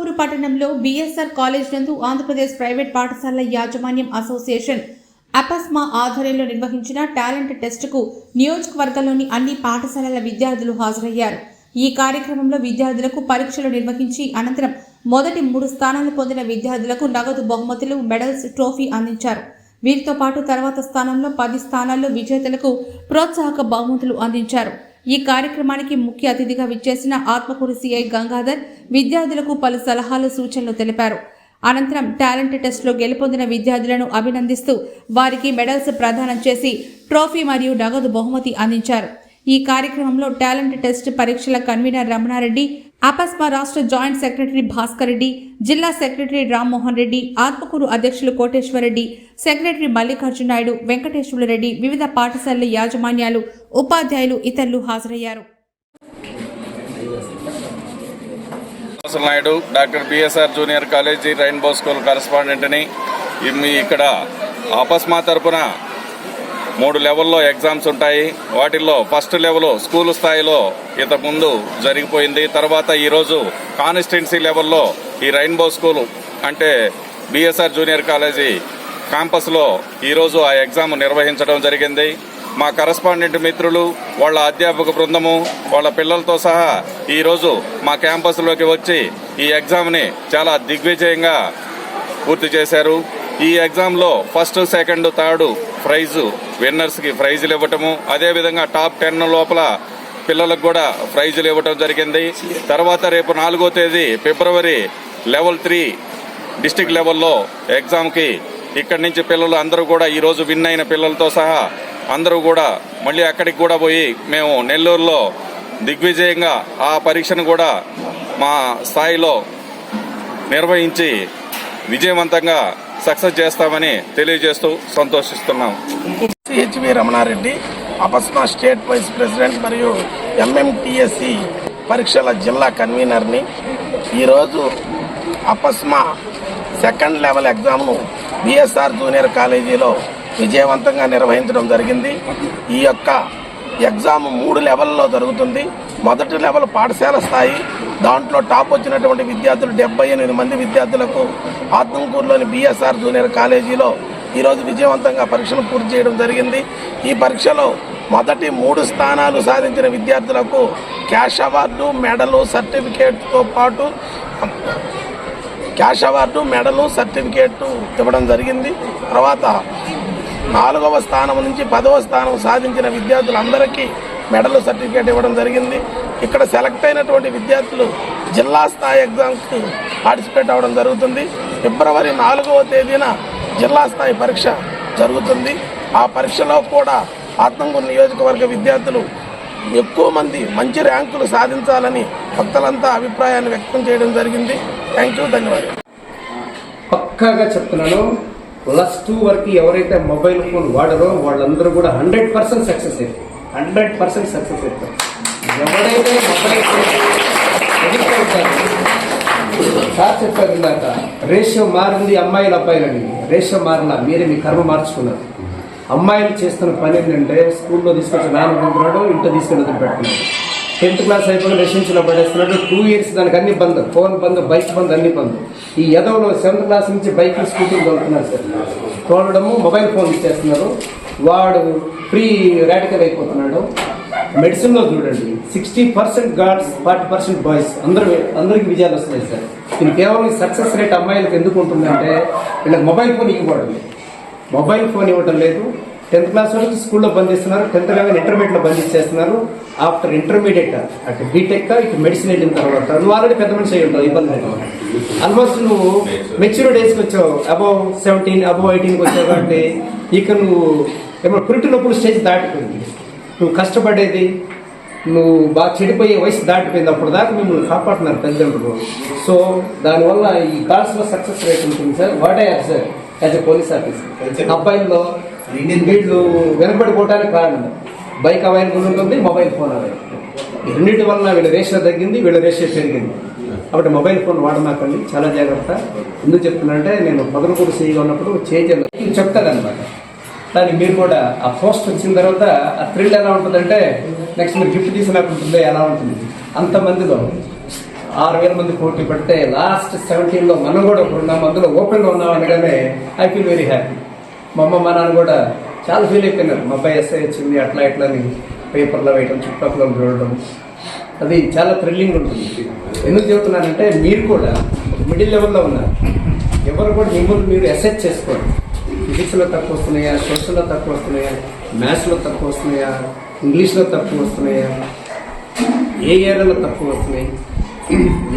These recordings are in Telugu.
ఆత్మకూరు పట్టణంలో బీఎస్ఆర్ కాలేజ్ నందు ఆంధ్రప్రదేశ్ ప్రైవేట్ పాఠశాలల యాజమాన్యం అసోసియేషన్ అపస్మా ఆధ్వర్యంలో నిర్వహించిన టాలెంట్ టెస్టుకు నియోజకవర్గంలోని అన్ని పాఠశాలల విద్యార్థులు హాజరయ్యారు. ఈ కార్యక్రమంలో విద్యార్థులకు పరీక్షలు నిర్వహించి అనంతరం మొదటి మూడు స్థానాలు పొందిన విద్యార్థులకు నగదు బహుమతులు మెడల్స్ ట్రోఫీ అందించారు. వీరితో పాటు తర్వాత స్థానంలో పది స్థానాల్లో విజేతలకు ప్రోత్సాహక బహుమతులు అందించారు. ఈ కార్యక్రమానికి ముఖ్య అతిథిగా విచ్చేసిన ఆత్మకూరు సిఐ గంగాధర్ విద్యార్థులకు పలు సలహాలు సూచనలు తెలిపారు. అనంతరం టాలెంట్ టెస్ట్లో గెలుపొందిన విద్యార్థులను అభినందిస్తూ వారికి మెడల్స్ ప్రదానం చేసి ట్రోఫీ మరియు నగదు బహుమతి అందించారు. ఈ కార్యక్రమంలో టాలెంట్ టెస్ట్ పరీక్షల కన్వీనర్ రమణారెడ్డి అపస్మా రాష్ట్ర జాయింట్ సెక్రటరీ భాస్కర్ రెడ్డి జిల్లా సెక్రటరీ రామ్మోహన్ రెడ్డి ఆత్మకూరు అధ్యక్షులు కోటేశ్వరరెడ్డి సెక్రటరీ మల్లికార్జునాయుడు వెంకటేశ్వరరెడ్డి వెంకటేశ్వర రెడ్డి వివిధ పాఠశాలల యాజమాన్యాలు ఉపాధ్యాయులు ఇతరులు హాజరయ్యారు. Naidu doctor BSR junior college rainbow school కరస్పాండెంట్ని ఇక్కడ అపస్మా తరపున మూడు లెవెల్లో ఎగ్జామ్స్ ఉంటాయి. వాటిల్లో ఫస్ట్ లెవెల్ స్కూల్ స్థాయిలో ఇంతకుముందు జరిగిపోయింది. తర్వాత ఈరోజు కాన్స్టిట్యున్సీ లెవెల్లో ఈ రెయిన్బో స్కూల్ అంటే బిఎస్ఆర్ జూనియర్ కాలేజీ క్యాంపస్లో ఈరోజు ఆ ఎగ్జామ్ నిర్వహించడం జరిగింది. మా కరస్పాండెంట్ మిత్రులు వాళ్ళ అధ్యాపక బృందము వాళ్ళ పిల్లలతో సహా ఈరోజు మా క్యాంపస్లోకి వచ్చి ఈ ఎగ్జామ్ని చాలా దిగ్విజయంగా పూర్తి చేశారు. ఈ ఎగ్జామ్లో ఫస్ట్ సెకండ్ థర్డ్ ప్రైజు విన్నర్స్కి ప్రైజులు ఇవ్వటము అదేవిధంగా టాప్ టెన్ లోపల పిల్లలకు కూడా ప్రైజులు ఇవ్వటం జరిగింది. తర్వాత రేపు నాలుగో తేదీ ఫిబ్రవరి లెవెల్ త్రీ డిస్టిక్ లెవెల్లో ఎగ్జామ్కి ఇక్కడి నుంచి పిల్లలు అందరూ కూడా ఈరోజు విన్ అయిన పిల్లలతో సహా అందరూ కూడా మళ్ళీ అక్కడికి కూడా పోయి మేము నెల్లూరులో దిగ్విజయంగా ఆ పరీక్షను కూడా మా స్థాయిలో నిర్వహించి విజయవంతంగా సక్సెస్ చేస్తామని తెలియజేస్తూ సంతోషిస్తున్నాం. CHV Ramanareddy APSMA state vice president మరియు ఎంఎంటిఎస్సి పరీక్షల జిల్లా కన్వీనర్ని ఈరోజు అపస్మా సెకండ్ లెవెల్ ఎగ్జామ్ను బిఎస్ఆర్ జూనియర్ కాలేజీలో విజయవంతంగా నిర్వహించడం జరిగింది. ఈ యొక్క ఎగ్జామ్ మూడు లెవెల్లో జరుగుతుంది. మొదటి లెవెల్ పాఠశాల స్థాయి. దాంట్లో టాప్ వచ్చినటువంటి విద్యార్థులు డెబ్బై ఎనిమిది మంది విద్యార్థులకు ఆత్మకూరులోని బీఎస్ఆర్ జూనియర్ కాలేజీలో ఈరోజు విజయవంతంగా పరీక్షను పూర్తి చేయడం జరిగింది. ఈ పరీక్షలో మొదటి మూడు స్థానాలు సాధించిన విద్యార్థులకు క్యాష్ అవార్డు మెడలు సర్టిఫికేట్తో పాటు క్యాష్ అవార్డు మెడలు సర్టిఫికేట్ ఇవ్వడం జరిగింది. తర్వాత నాలుగవ స్థానం నుంచి పదవ స్థానం సాధించిన విద్యార్థులందరికీ మెడల్ సర్టిఫికేట్ ఇవ్వడం జరిగింది. ఇక్కడ సెలెక్ట్ అయినటువంటి విద్యార్థులు జిల్లా స్థాయి ఎగ్జామ్స్కి పార్టిసిపేట్ అవ్వడం జరుగుతుంది. ఫిబ్రవరి నాలుగవ తేదీన జిల్లా స్థాయి పరీక్ష జరుగుతుంది. ఆ పరీక్షలో కూడా ఆత్మకూరు నియోజకవర్గ విద్యార్థులు ఎక్కువ మంది మంచి ర్యాంకులు సాధించాలని భక్తులంతా అభిప్రాయాన్ని వ్యక్తం చేయడం జరిగింది. థ్యాంక్ యూ ధన్యవాదాలు. పక్కాగా చెప్తున్నాను ప్లస్ టూ వరకు ఎవరైతే మొబైల్ ఫోన్ వాడరో వాళ్ళందరూ కూడా హండ్రెడ్ పర్సెంట్ సక్సెస్ అవుతారు హండ్రెడ్ పర్సెంట్ సక్సెస్ అవుతారు ఎవరైతే సార్ చెప్పారు ఇందాక రేషియో మారింది అమ్మాయిలు అబ్బాయిలని రేషియో మారిన మీరే మీ కర్మ మార్చుకున్నారు. అమ్మాయిలు చేస్తున్న పని ఏంటంటే స్కూల్లో తీసుకొచ్చి నాన్న పంపుతున్నాడు ఇంట్లో తీసుకెళ్ళి వదిలిపెడుతున్నాడు టెన్త్ క్లాస్ అయిపోయిన రెసిడెన్షియల్లో పడేస్తున్నాడు. టూ ఇయర్స్ దానికి అన్ని బంద్ ఫోన్ బంద్ బైక్ బంద్ అన్ని బంద్. ఈ ఎదవలో సెవెంత్ క్లాస్ నుంచి బైక్ స్కూటీలు తోలుతున్నారు సార్. తోలడము మొబైల్ ఫోన్ ఇచ్చేస్తున్నారు. వాడు ఫ్రీ రాడికల్ అయిపోతున్నాడు. మెడిసిన్లో చూడండి sixty percent girls forty percent boys అందరూ అందరికి విజయాలు వస్తున్నాయి సార్. దీని కేవలం సక్సెస్ రేట్ అమ్మాయిలకు ఎందుకు ఉంటుందంటే వీళ్ళకి మొబైల్ ఫోన్ ఇవ్వడం లేదు. మొబైల్ ఫోన్ ఇవ్వడం లేదు. టెన్త్ క్లాస్ వరకు స్కూల్లో బంద్ చేస్తున్నారు టెన్త్ కాగానే ఇంటర్మీడియట్లో బంద్ చేస్తున్నారు ఆఫ్టర్ ఇంటర్మీడియట్ అటు బీటెక్ ఇటు మెడిసిన్ వెళ్ళిన తర్వాత నువ్వు ఆల్రెడీ పెద్ద మనిషి అయి ఉంటావు ఇబ్బంది లేదు. ఆల్మోస్ట్ నువ్వు మెచ్యూర్ డేస్కి వచ్చావు. అబౌవ్ సెవెంటీన్ అబౌవ్ ఎయిటీన్కి వచ్చావు కాబట్టి ఇక నువ్వు ఏమో పురిటి నొప్పులు స్టేజ్ దాటిపోయింది. నువ్వు కష్టపడేది నువ్వు బాగా చెడిపోయే వయసు దాటిపోయింది అప్పుడు దాకా మిమ్మల్ని కాపాడుతున్నారు తల్లిదండ్రులు సో దానివల్ల ఈ కార్డ్స్లో సక్సెస్ రేట్ ఉంటుంది సార్. వాట్ అయ్యారు sir as a police officer అబ్బాయిల్లో వీళ్ళు వెనకబడిపోవడానికి కారణం. బైక్ అవైలబుల్ ఉంటుంది మొబైల్ ఫోన్ అవైలబుల్ రెండింటి వలన వీళ్ళ రేషియో తగ్గింది వీళ్ళ రేషియో పెరిగింది. కాబట్టి మొబైల్ ఫోన్ వాడమాకండి చాలా జాగ్రత్త. ఎందుకు చెప్తున్నానంటే నేను పదనకూడు సీగా ఉన్నప్పుడు చేయాలి చెప్తాదనమాట దానికి మీరు కూడా ఆ పోస్ట్ వచ్చిన తర్వాత ఆ థ్రిల్ ఎలా ఉంటుందంటే నెక్స్ట్ మీరు గిఫ్ట్ తీసుకున్నట్టు ఉంటుంది ఎలా ఉంటుంది? అంతమందిలో ఆరు వేల మంది పోటీ పడితే లాస్ట్ సెవెంటీన్లో మనం కూడా ఒక ఉన్నాం అందులో ఓపెన్లో ఉన్నాం అనగానే ఐ ఫీల్ వెరీ హ్యాపీ మా అమ్మ మా నాన్న కూడా చాలా ఫీల్ అయిపోయినారు. మా అబ్బాయి ఎస్ఐ వచ్చింది అట్లా ఇట్లా అని పేపర్లో వేయడం చుట్టుపక్కల చూడడం అది చాలా థ్రిల్లింగ్ ఉంటుంది. ఎందుకు చెబుతున్నానంటే మీరు కూడా మిడిల్ లెవెల్లో ఉన్నారు. ఎవరు కూడా మిమ్మల్ని మీరు అసెస్ చేసుకోండి ఫిజిక్స్లో తక్కువ వస్తున్నాయా? సోషల్లో తక్కువ వస్తున్నాయా? మ్యాథ్స్లో తక్కువ వస్తున్నాయా? ఇంగ్లీష్లో తక్కువ వస్తున్నాయా? ఏ ఏరియాలో తక్కువ వస్తున్నాయి?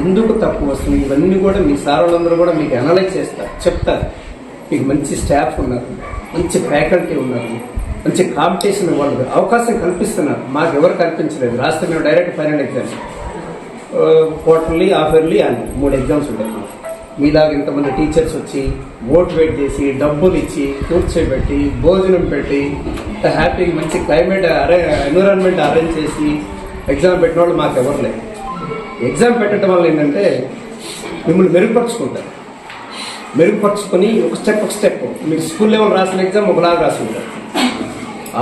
ఎందుకు తక్కువ వస్తున్నాయి? ఇవన్నీ కూడా మీ సార్ వాళ్ళందరూ కూడా మీకు అనలైజ్ చేస్తారు చెప్తారు. మీకు మంచి స్టాఫ్ ఉన్నారు మంచి ఫ్యాకల్టీ ఉన్నారు మంచి కాంపిటీషన్ వాళ్ళు అవకాశం కల్పిస్తున్నారు. మాకు ఎవరు కల్పించలేదు. రాష్ట్రం మేము direct final exams quarterly half yearly అని మూడు ఎగ్జామ్స్ ఉంటాయి. మాకు మీలాగా ఇంతమంది టీచర్స్ వచ్చి మోటివేట్ చేసి డబ్బులు ఇచ్చి కూర్చోబెట్టి భోజనం పెట్టి ఇంత హ్యాపీగా మంచి క్లైమేట్ అరే ఎన్విరాన్మెంట్ అరేంజ్ చేసి ఎగ్జామ్ పెట్టిన వాళ్ళు మాకు ఎవరు లేదు ఎగ్జామ్ పెట్టడం వల్ల ఏంటంటే మిమ్మల్ని మెరుగుపరుచుకుంటారు. మెరుగుపరుచుకొని ఒక స్టెప్ ఒక స్టెప్. మీరు స్కూల్ లెవెల్ రాసిన ఎగ్జామ్ ఒకలాగా రాసుకుంటారు.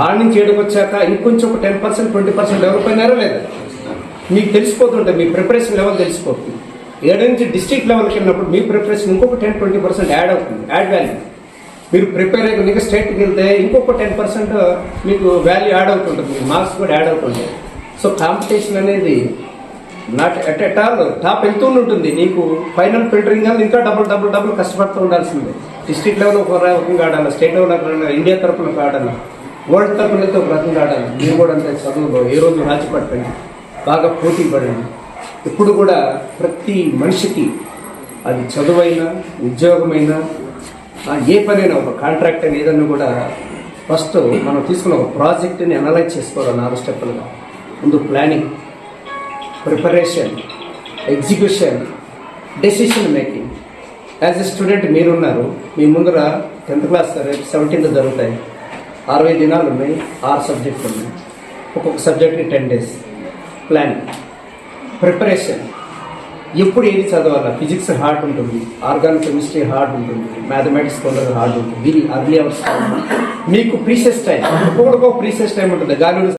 ఆడ నుంచి ఏడుకు వచ్చాక ఇంకొంచెం ఒక ten percent twenty percent develop అయినారో లేదా మీకు తెలిసిపోతుంటే మీ ప్రిపరేషన్ లెవెల్ తెలిసిపోతుంది. ఏడు నుంచి డిస్ట్రిక్ట్ లెవెల్కి వెళ్ళినప్పుడు మీ ప్రిపరేషన్ ఇంకొక టెన్ ట్వంటీ పర్సెంట్ యాడ్ అవుతుంది యాడ్ వాల్యూ మీరు ప్రిపేర్ అయ్యి ఇంకా స్టేట్కి వెళ్తే ఇంకొక టెన్ పర్సెంట్ uh, మీకు వాల్యూ యాడ్ అవుతుంటుంది మీ మార్క్స్ కూడా యాడ్ అవుతుంటాయి. సో కాంపిటీషన్ అనేది not at at all top వెళ్తూ ఉంటుంది నీకు ఫైనల్ ఫిల్టరింగ్ అని ఇంకా డబుల్ డబుల్ డబుల్ కష్టపడుతూ ఉండాల్సిందే. డిస్ట్రిక్ట్ లెవెల్ ఒక రకంగా ఆడాలి? స్టేట్ లెవెల్ ఒక ఇండియా తరఫున ఒక ఆడాలి? వరల్డ్ తరఫున అయితే ఒక రకంగా ఆడాలి? మీరు కూడా అంత చదువులో ఏ రోజు రాజీ పట్టండి బాగా పోటీ పడండి. ఇప్పుడు కూడా ప్రతి మనిషికి అది చదువైనా ఉద్యోగమైనా ఏ పనైనా ఒక కాంట్రాక్ట్ అని ఏదన్నా కూడా ఫస్ట్ మనం తీసుకున్న ఒక ప్రాజెక్ట్ని అనలైజ్ చేసుకోవాలి నాలుగు స్టెప్పులుగా ముందు planning preparation execution decision making as a student మీరున్నారు మీ ముందర టెన్త్ క్లాస్ రేపు సెవెంటీన్త్ జరుగుతాయి. అరవై దినాలు ఉన్నాయి ఆరు సబ్జెక్టులు ఉన్నాయి. ఒక్కొక్క సబ్జెక్ట్కి టెన్ డేస్ ప్లానింగ్ ప్రిపరేషన్ ఎప్పుడు ఏది చదవాలా ఫిజిక్స్ హార్డ్ ఉంటుంది ఆర్గానిక్ కెమిస్ట్రీ హార్డ్ ఉంటుంది మ్యాథమెటిక్స్ కొందరు హార్డ్ ఉంటుంది దీని అర్లీ అవర్స్ మీకు ప్రీసెస్ టైం ఒక్కొక్కడికి ప్రీసెస్ టైం ఉంటుంది. గాలి